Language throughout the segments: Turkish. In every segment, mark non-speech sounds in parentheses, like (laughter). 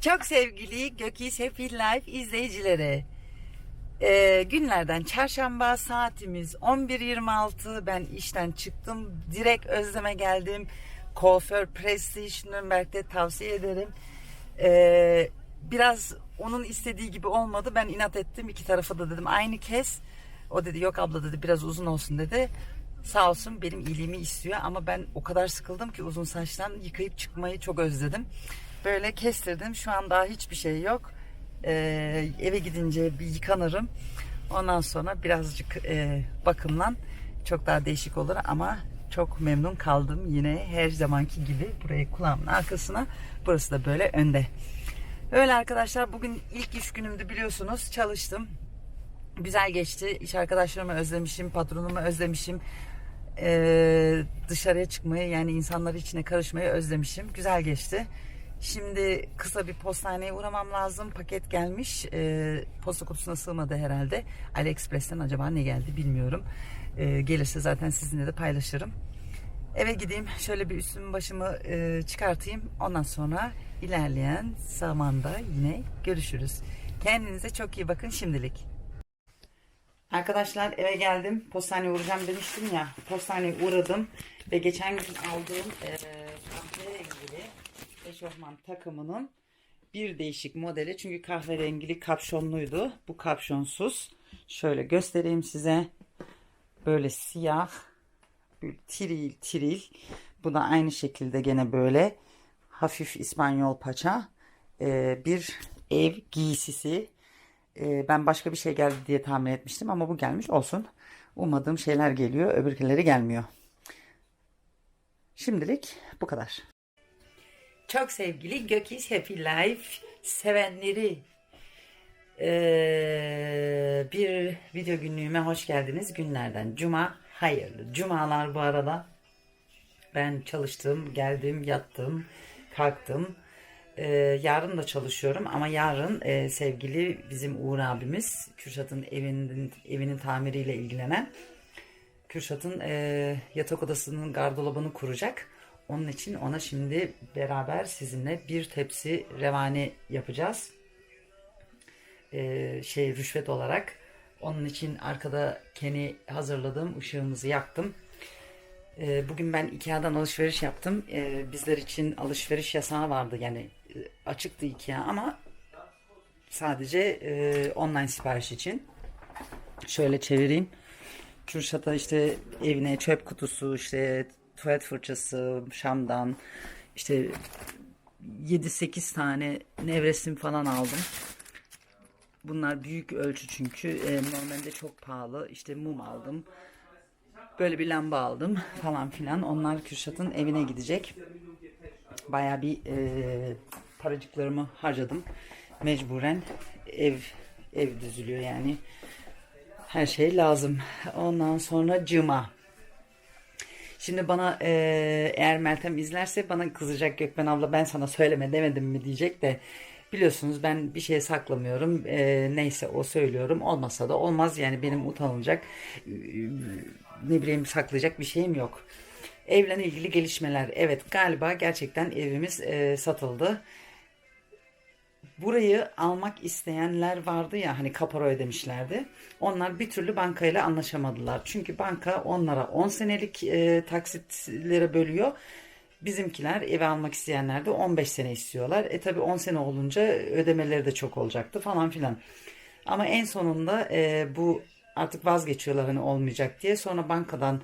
Çok sevgili Gökis Happy Life izleyicileri. Ee, günlerden çarşamba saatimiz 11.26 ben işten çıktım. Direkt Özlem'e geldim. Kuaför Prestige Nürnberg'de tavsiye ederim. Ee, biraz onun istediği gibi olmadı. Ben inat ettim. İki tarafa da dedim aynı kes. O dedi yok abla dedi biraz uzun olsun dedi. Sağ olsun benim iyiliğimi istiyor. Ama ben o kadar sıkıldım ki uzun saçtan yıkayıp çıkmayı çok özledim böyle kestirdim şu an daha hiçbir şey yok ee, eve gidince bir yıkanırım. Ondan sonra birazcık e, bakımlan çok daha değişik olur ama çok memnun kaldım yine her zamanki gibi burayı kulağımın arkasına burası da böyle önde. Öyle arkadaşlar bugün ilk iş günümdü biliyorsunuz çalıştım. Güzel geçti. İş arkadaşlarımı özlemişim, patronumu özlemişim. Ee, dışarıya çıkmayı yani insanlar içine karışmayı özlemişim. Güzel geçti. Şimdi kısa bir postaneye uğramam lazım. Paket gelmiş. Ee, posta kutusuna sığmadı herhalde. AliExpress'ten acaba ne geldi bilmiyorum. Ee, gelirse zaten sizinle de paylaşırım. Eve gideyim. Şöyle bir üstümü başımı e, çıkartayım. Ondan sonra ilerleyen zamanda yine görüşürüz. Kendinize çok iyi bakın şimdilik. Arkadaşlar eve geldim. Postaneye uğrayacağım demiştim ya. Postaneye uğradım ve geçen gün aldığım e, kahverengili eşofman takımının bir değişik modeli. Çünkü kahverengili kapşonluydu. Bu kapşonsuz. Şöyle göstereyim size. Böyle siyah. Tiril tiril. Bu da aynı şekilde gene böyle hafif İspanyol paça. e, bir ev giysisi. E, ben başka bir şey geldi diye tahmin etmiştim ama bu gelmiş olsun. Ummadığım şeyler geliyor. Öbürküleri gelmiyor. Şimdilik bu kadar. Çok sevgili Gökis Happy Life sevenleri ee, bir video günlüğüme hoş geldiniz. Günlerden cuma hayırlı cumalar bu arada. Ben çalıştım, geldim, yattım, kalktım. Ee, yarın da çalışıyorum ama yarın e, sevgili bizim Uğur abimiz Kürşat'ın evinin evinin tamiriyle ilgilenen Kürşat'ın e, yatak odasının gardırobunu kuracak. Onun için ona şimdi beraber sizinle bir tepsi revani yapacağız. E, şey rüşvet olarak. Onun için arkada keni hazırladım. ışığımızı yaktım. E, bugün ben Ikea'dan alışveriş yaptım. E, bizler için alışveriş yasağı vardı. Yani e, açıktı Ikea ama sadece e, online sipariş için. Şöyle çevireyim. Kürşat'a işte evine çöp kutusu, işte tuvalet fırçası, şamdan, işte 7-8 tane nevresim falan aldım. Bunlar büyük ölçü çünkü e, normalde çok pahalı. İşte mum aldım. Böyle bir lamba aldım falan filan. Onlar Kürşat'ın evine gidecek. Baya bir e, paracıklarımı harcadım. Mecburen ev ev düzülüyor yani. Her şey lazım. Ondan sonra cıma. Şimdi bana e, eğer Meltem izlerse bana kızacak Gökben abla ben sana söyleme demedim mi diyecek de biliyorsunuz ben bir şey saklamıyorum. E, neyse o söylüyorum. Olmasa da olmaz yani benim utanılacak e, ne bileyim saklayacak bir şeyim yok. Evle ilgili gelişmeler. Evet galiba gerçekten evimiz e, satıldı burayı almak isteyenler vardı ya hani kapora ödemişlerdi. Onlar bir türlü bankayla anlaşamadılar. Çünkü banka onlara 10 senelik e, taksitlere bölüyor. Bizimkiler eve almak isteyenler de 15 sene istiyorlar. E tabi 10 sene olunca ödemeleri de çok olacaktı falan filan. Ama en sonunda e, bu artık vazgeçiyorlar hani olmayacak diye. Sonra bankadan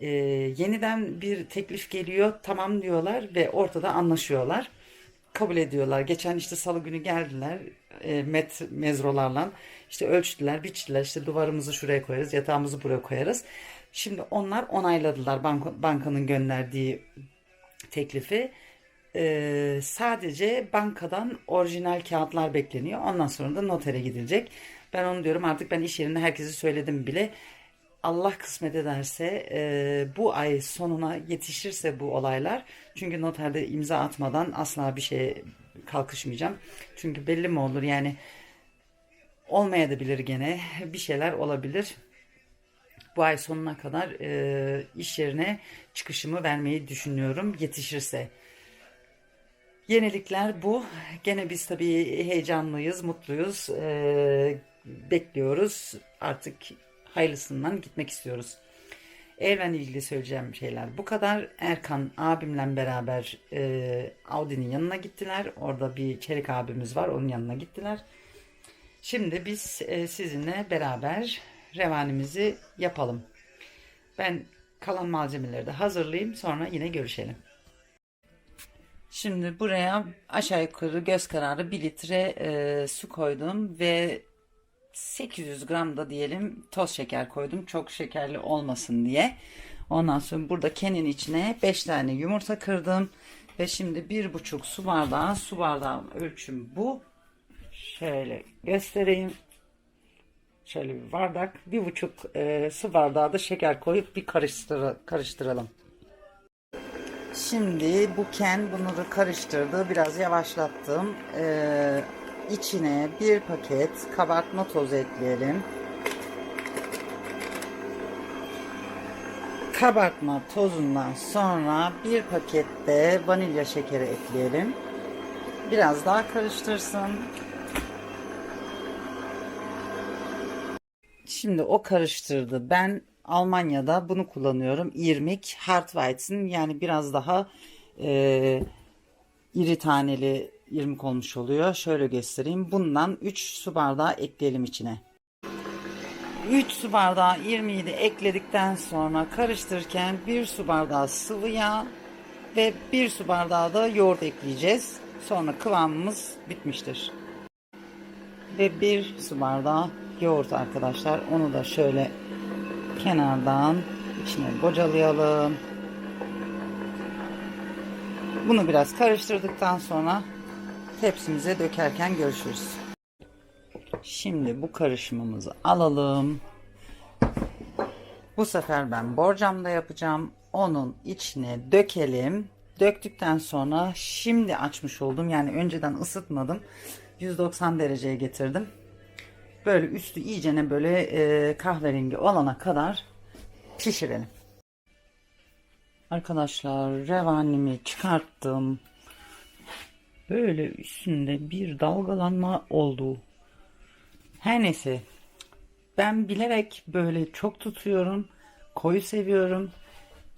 e, yeniden bir teklif geliyor. Tamam diyorlar ve ortada anlaşıyorlar kabul ediyorlar. Geçen işte salı günü geldiler e, met mezrolarla işte ölçtüler, biçtiler. İşte duvarımızı şuraya koyarız, yatağımızı buraya koyarız. Şimdi onlar onayladılar bank bankanın gönderdiği teklifi. Ee, sadece bankadan orijinal kağıtlar bekleniyor. Ondan sonra da notere gidilecek. Ben onu diyorum artık ben iş yerinde herkese söyledim bile. Allah kısmet ederse e, bu ay sonuna yetişirse bu olaylar çünkü noterde imza atmadan asla bir şeye kalkışmayacağım. Çünkü belli mi olur yani olmaya da bilir gene bir şeyler olabilir. Bu ay sonuna kadar e, iş yerine çıkışımı vermeyi düşünüyorum yetişirse. Yenilikler bu. Gene biz tabii heyecanlıyız, mutluyuz. Ee, bekliyoruz. Artık hayırlısından gitmek istiyoruz. Evle ilgili söyleyeceğim şeyler bu kadar. Erkan abimle beraber e, Audi'nin yanına gittiler. Orada bir Çelik abimiz var. Onun yanına gittiler. Şimdi biz e, sizinle beraber revanimizi yapalım. Ben kalan malzemeleri de hazırlayayım. Sonra yine görüşelim. Şimdi buraya aşağı yukarı göz kararı 1 litre e, su koydum ve 800 gram da diyelim toz şeker koydum. Çok şekerli olmasın diye. Ondan sonra burada kenin içine 5 tane yumurta kırdım. Ve şimdi 1,5 su bardağı su bardağı ölçüm bu. Şöyle göstereyim. Şöyle bir bardak. 1,5 e, su bardağı da şeker koyup bir karıştır karıştıralım. Şimdi bu ken bunları karıştırdı. Biraz yavaşlattım. Ee, içine bir paket kabartma tozu ekleyelim. Kabartma tozundan sonra bir paket de vanilya şekeri ekleyelim. Biraz daha karıştırsın. Şimdi o karıştırdı. Ben Almanya'da bunu kullanıyorum. İrmik Hartweizen yani biraz daha e, iri taneli irmik olmuş oluyor. Şöyle göstereyim. Bundan 3 su bardağı ekleyelim içine. 3 su bardağı irmiği de ekledikten sonra karıştırırken 1 su bardağı sıvı yağ ve 1 su bardağı da yoğurt ekleyeceğiz. Sonra kıvamımız bitmiştir. Ve 1 su bardağı yoğurt arkadaşlar. Onu da şöyle kenardan içine bocalayalım. Bunu biraz karıştırdıktan sonra tepsimize dökerken görüşürüz. Şimdi bu karışımımızı alalım. Bu sefer ben borcamda yapacağım. Onun içine dökelim. Döktükten sonra şimdi açmış oldum. Yani önceden ısıtmadım. 190 dereceye getirdim. Böyle üstü iyicene böyle e, kahverengi olana kadar pişirelim. Arkadaşlar revanimi çıkarttım. Böyle üstünde bir dalgalanma oldu. Her neyse ben bilerek böyle çok tutuyorum. Koyu seviyorum.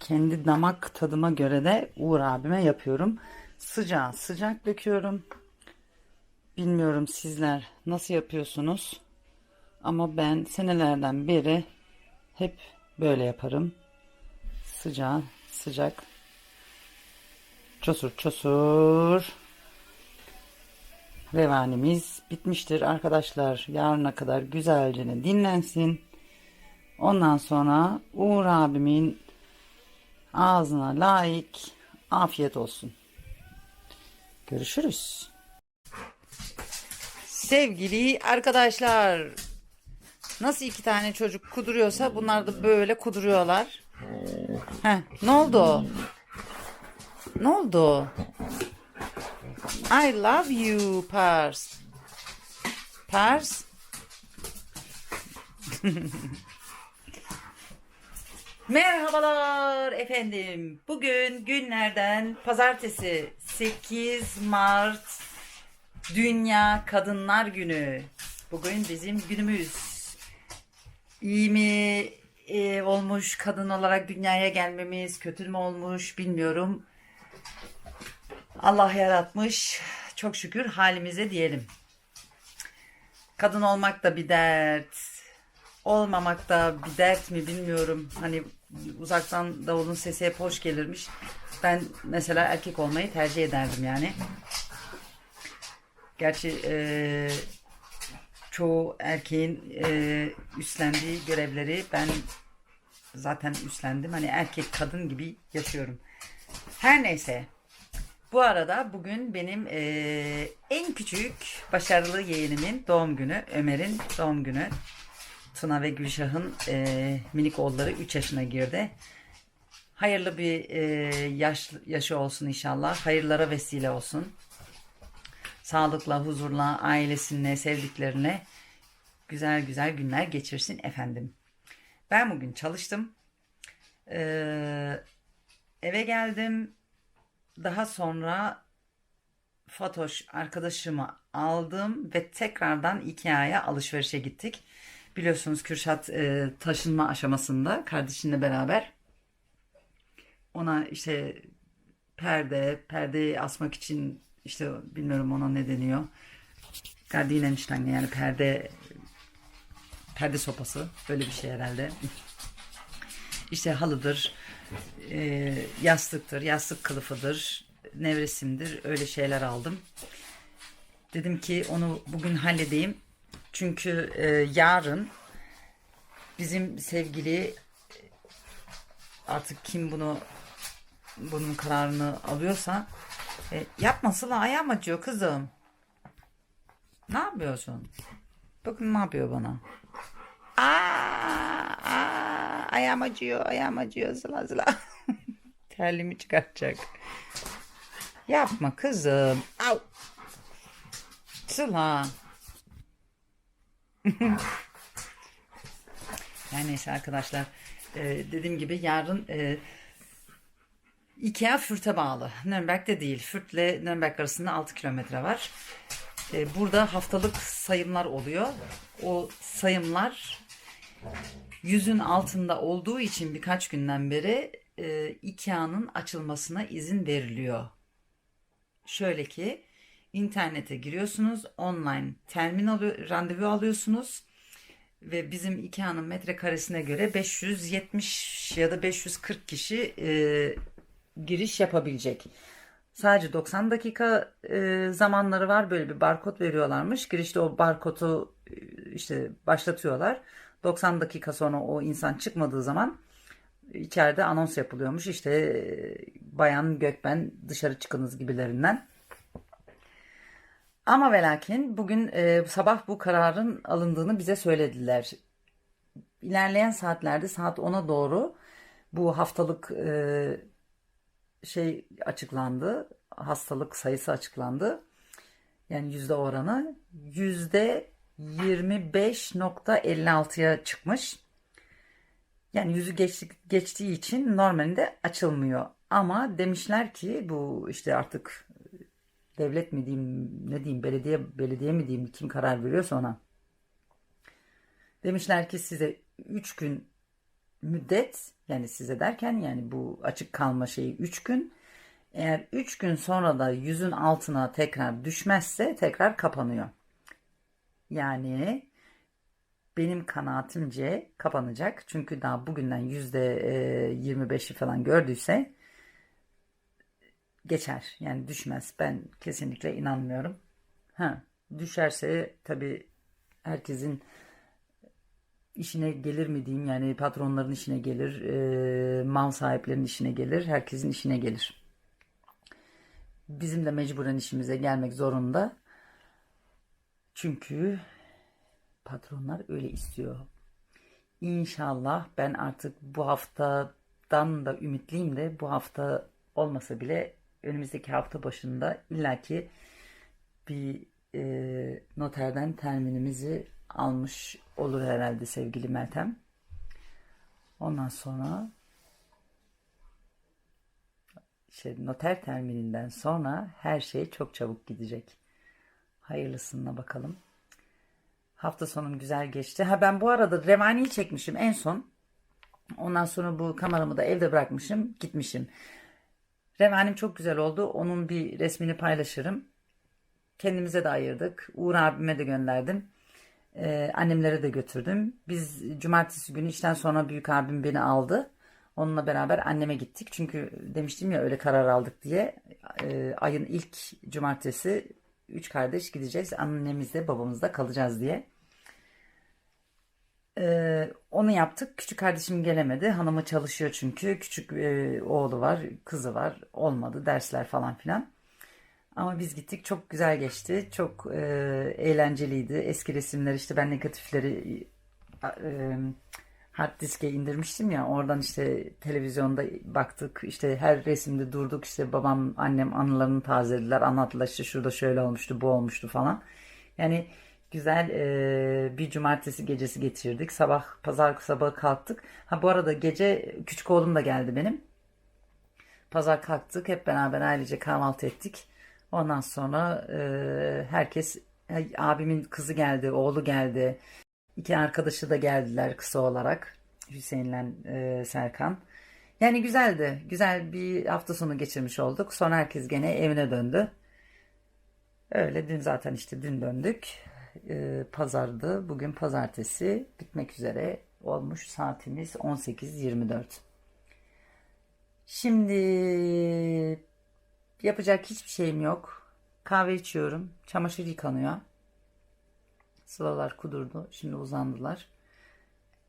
Kendi damak tadıma göre de Uğur abime yapıyorum. Sıcağı sıcak döküyorum. Bilmiyorum sizler nasıl yapıyorsunuz. Ama ben senelerden beri hep böyle yaparım. Sıcağı sıcak. Çosur çosur. Revanimiz bitmiştir arkadaşlar. Yarına kadar güzelce dinlensin. Ondan sonra Uğur abimin ağzına layık afiyet olsun. Görüşürüz. Sevgili arkadaşlar Nasıl iki tane çocuk kuduruyorsa bunlar da böyle kuduruyorlar. Heh, ne oldu? Ne oldu? I love you Pars. Pars. (laughs) Merhabalar efendim. Bugün günlerden pazartesi 8 Mart Dünya Kadınlar Günü. Bugün bizim günümüz iyi mi e, olmuş kadın olarak dünyaya gelmemiz, kötü mü olmuş bilmiyorum. Allah yaratmış. Çok şükür halimize diyelim. Kadın olmak da bir dert. Olmamak da bir dert mi bilmiyorum. Hani uzaktan davulun sesi hep hoş gelirmiş. Ben mesela erkek olmayı tercih ederdim yani. Gerçi e, çoğu erkeğin e, üstlendiği görevleri ben zaten üstlendim. Hani erkek kadın gibi yaşıyorum. Her neyse. Bu arada bugün benim e, en küçük başarılı yeğenimin doğum günü. Ömer'in doğum günü. Tuna ve Gülşah'ın e, minik oğulları 3 yaşına girdi. Hayırlı bir e, yaş, yaşı olsun inşallah. Hayırlara vesile olsun sağlıkla, huzurla, ailesine, sevdiklerine güzel güzel günler geçirsin efendim. Ben bugün çalıştım. Ee, eve geldim. Daha sonra Fatoş arkadaşımı aldım ve tekrardan Ikea'ya alışverişe gittik. Biliyorsunuz Kürşat e, taşınma aşamasında kardeşinle beraber. Ona işte perde, perdeyi asmak için işte bilmiyorum ona ne deniyor. Gardinenstein yani perde perde sopası böyle bir şey herhalde. İşte halıdır, e, yastıktır, yastık kılıfıdır, nevresimdir öyle şeyler aldım. Dedim ki onu bugün halledeyim. Çünkü e, yarın bizim sevgili artık kim bunu bunun kararını alıyorsa e, yapma Sıla ayağım acıyor kızım. Ne yapıyorsun? Bakın ne yapıyor bana. Aa, ayağım acıyor, ayağım acıyor Sıla Sıla. (laughs) Terliğimi çıkartacak. Yapma kızım. Au. Sıla. (laughs) yani neyse arkadaşlar. e, dediğim gibi yarın e, Ikea Fürt'e bağlı. Nürnberg'de değil. Fürt'le Nürnberg arasında 6 kilometre var. E, burada haftalık sayımlar oluyor. O sayımlar yüzün altında olduğu için birkaç günden beri e, Ikea'nın açılmasına izin veriliyor. Şöyle ki internete giriyorsunuz, online termin randevu alıyorsunuz ve bizim Ikea'nın metrekaresine göre 570 ya da 540 kişi e, giriş yapabilecek. Sadece 90 dakika e, zamanları var. Böyle bir barkod veriyorlarmış. Girişte o barkodu e, işte başlatıyorlar. 90 dakika sonra o insan çıkmadığı zaman içeride anons yapılıyormuş. İşte e, bayan Gökben dışarı çıkınız gibilerinden. Ama ve lakin bugün e, sabah bu kararın alındığını bize söylediler. İlerleyen saatlerde saat 10'a doğru bu haftalık e, şey açıklandı. Hastalık sayısı açıklandı. Yani yüzde oranı yüzde 25.56'ya çıkmış. Yani yüzü geçti, geçtiği için normalde açılmıyor. Ama demişler ki bu işte artık devlet mi diyeyim ne diyeyim belediye belediye mi diyeyim kim karar veriyorsa ona. Demişler ki size 3 gün müddet yani size derken yani bu açık kalma şeyi 3 gün. Eğer 3 gün sonra da yüzün altına tekrar düşmezse tekrar kapanıyor. Yani benim kanaatimce kapanacak. Çünkü daha bugünden %25'i falan gördüyse geçer. Yani düşmez. Ben kesinlikle inanmıyorum. Ha, düşerse tabii herkesin işine gelir mi diyeyim yani patronların işine gelir, e, mal sahiplerinin işine gelir, herkesin işine gelir. Bizim de mecburen işimize gelmek zorunda. Çünkü patronlar öyle istiyor. İnşallah ben artık bu haftadan da ümitliyim de bu hafta olmasa bile önümüzdeki hafta başında illaki bir e, noterden terminimizi almış olur herhalde sevgili Meltem. Ondan sonra şey, noter termininden sonra her şey çok çabuk gidecek. Hayırlısına bakalım. Hafta sonum güzel geçti. Ha ben bu arada revaniyi çekmişim en son. Ondan sonra bu kameramı da evde bırakmışım, gitmişim. Revanim çok güzel oldu. Onun bir resmini paylaşırım. Kendimize de ayırdık. Uğur abime de gönderdim. Ee, annemlere de götürdüm. Biz cumartesi günü işten sonra büyük abim beni aldı. Onunla beraber anneme gittik. Çünkü demiştim ya öyle karar aldık diye. Ee, ayın ilk cumartesi üç kardeş gideceğiz. Annemizde babamızda kalacağız diye. Ee, onu yaptık. Küçük kardeşim gelemedi. Hanımı çalışıyor çünkü. Küçük e, oğlu var, kızı var. Olmadı dersler falan filan. Ama biz gittik. Çok güzel geçti. Çok e, eğlenceliydi. Eski resimler işte ben negatifleri e, hard diske indirmiştim ya. Oradan işte televizyonda baktık. İşte her resimde durduk. İşte babam, annem anılarını tazelediler. Anlattılar işte şurada şöyle olmuştu, bu olmuştu falan. Yani güzel e, bir cumartesi gecesi geçirdik. Sabah pazar sabahı kalktık. Ha bu arada gece küçük oğlum da geldi benim. Pazar kalktık hep beraber ailece kahvaltı ettik. Ondan sonra e, herkes abimin kızı geldi, oğlu geldi. İki arkadaşı da geldiler kısa olarak. Hüseyin'le e, Serkan. Yani güzeldi. Güzel bir hafta sonu geçirmiş olduk. Sonra herkes gene evine döndü. Öyle dün zaten işte dün döndük. E, pazardı. Bugün pazartesi bitmek üzere olmuş. Saatimiz 18.24. Şimdi yapacak hiçbir şeyim yok. Kahve içiyorum. Çamaşır yıkanıyor. Sılalar kudurdu. Şimdi uzandılar.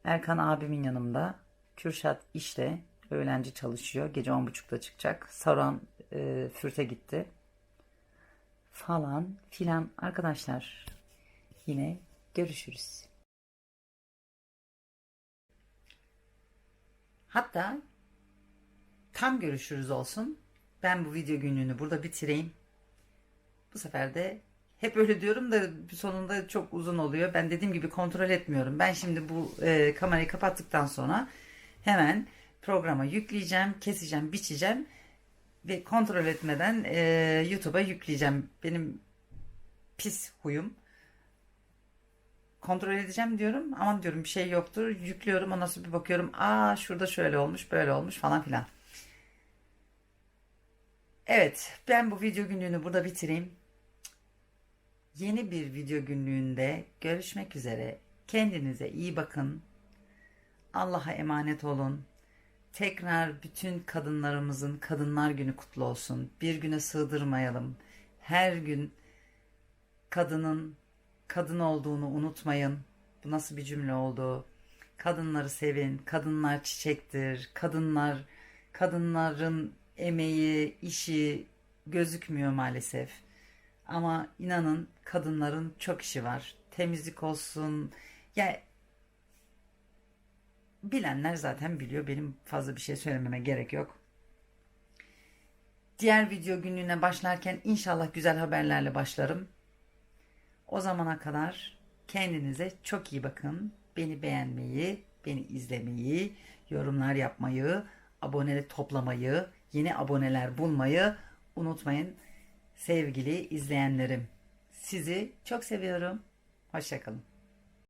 Erkan abimin yanımda. Kürşat işte. Öğlenci çalışıyor. Gece 10.30'da çıkacak. Saran e, fürte gitti. Falan filan. Arkadaşlar yine görüşürüz. Hatta tam görüşürüz olsun. Ben bu video günlüğünü burada bitireyim. Bu sefer de hep öyle diyorum da sonunda çok uzun oluyor. Ben dediğim gibi kontrol etmiyorum. Ben şimdi bu e, kamerayı kapattıktan sonra hemen programa yükleyeceğim, keseceğim, biçeceğim ve kontrol etmeden e, YouTube'a yükleyeceğim. Benim pis huyum. Kontrol edeceğim diyorum ama diyorum bir şey yoktur. Yüklüyorum ondan sonra bir bakıyorum. Aa şurada şöyle olmuş, böyle olmuş falan filan. Evet, ben bu video günlüğünü burada bitireyim. Yeni bir video günlüğünde görüşmek üzere. Kendinize iyi bakın. Allah'a emanet olun. Tekrar bütün kadınlarımızın Kadınlar Günü kutlu olsun. Bir güne sığdırmayalım. Her gün kadının kadın olduğunu unutmayın. Bu nasıl bir cümle oldu? Kadınları sevin. Kadınlar çiçektir. Kadınlar kadınların emeği, işi gözükmüyor maalesef. Ama inanın kadınların çok işi var. Temizlik olsun. Ya bilenler zaten biliyor. Benim fazla bir şey söylememe gerek yok. Diğer video günlüğüne başlarken inşallah güzel haberlerle başlarım. O zamana kadar kendinize çok iyi bakın. Beni beğenmeyi, beni izlemeyi, yorumlar yapmayı, abone toplamayı, yeni aboneler bulmayı unutmayın sevgili izleyenlerim. Sizi çok seviyorum. Hoşçakalın.